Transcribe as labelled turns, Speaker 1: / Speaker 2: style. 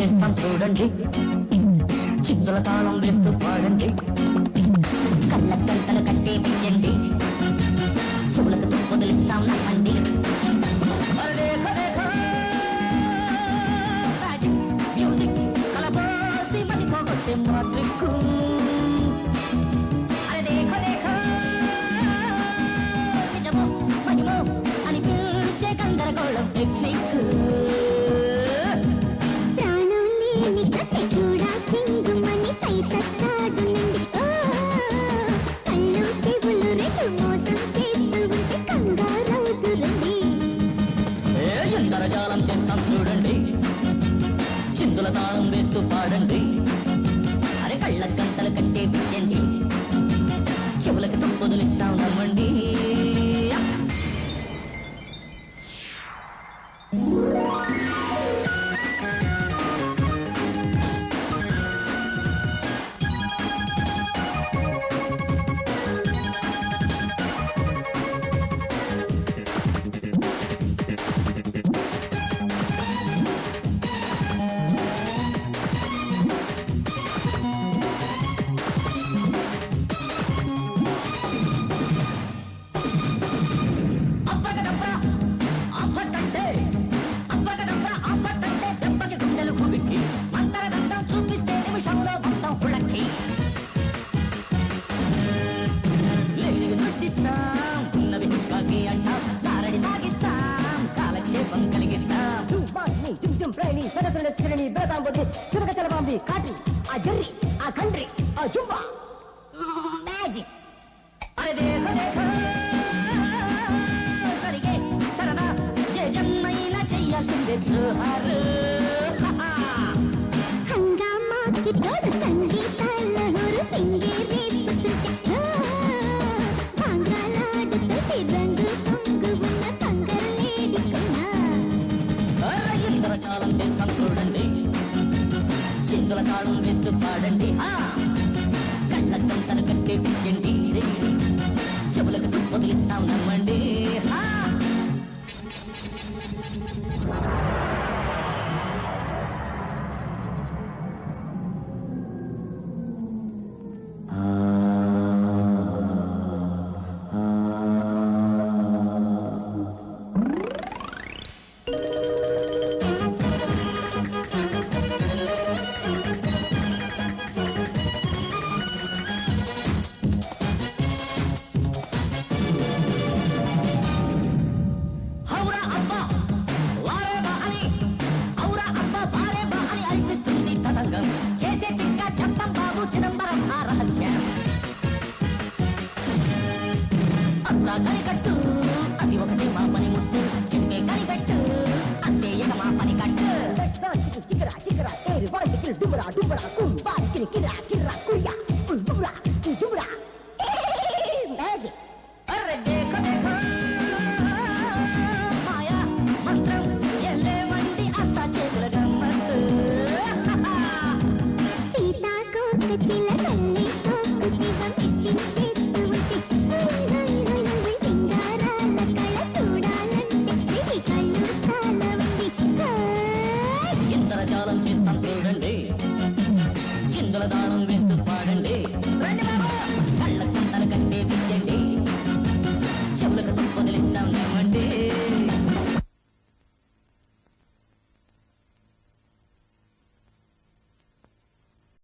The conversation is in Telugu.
Speaker 1: చేస్తాం చూడండి. చింతల తాళం వేస్తూ పాడండి.
Speaker 2: మోసం చేస్తాం
Speaker 1: చూడండి చిందుల తాళం వేస్తూ పాడండి. అరే కళ్ళ గంటలు కట్టే బియ్యండి.
Speaker 3: చుమ్ ప్రేణి సదసుని స్త్రీని బేతాంబోతి చురక చలబాంబి కాటి ఆ జర్రి ఆ కండ్రి ఆ జుంబా మ్యాజిక్
Speaker 1: అరే దేహ దేహ సరిగే సరదా జయజమ్మైనా చెయ్యాల్సిందే జోహారు చిందుల తాళం వేస్తూ పాడండి. కళ్ళ గంటలు కట్టే రహస్యం అంతా కనికట్టు అది ఒకటి మా పని ముట్టు కిందే కనిపెట్టు అంతే ఇక మా పని కట్టు
Speaker 3: చికిరా చికిరా ఏరి వాయికిల్ డుబరా డుబరా కుం వాయికిల్ కిరా కిరా కుయ్యా ఉల్ డుబరా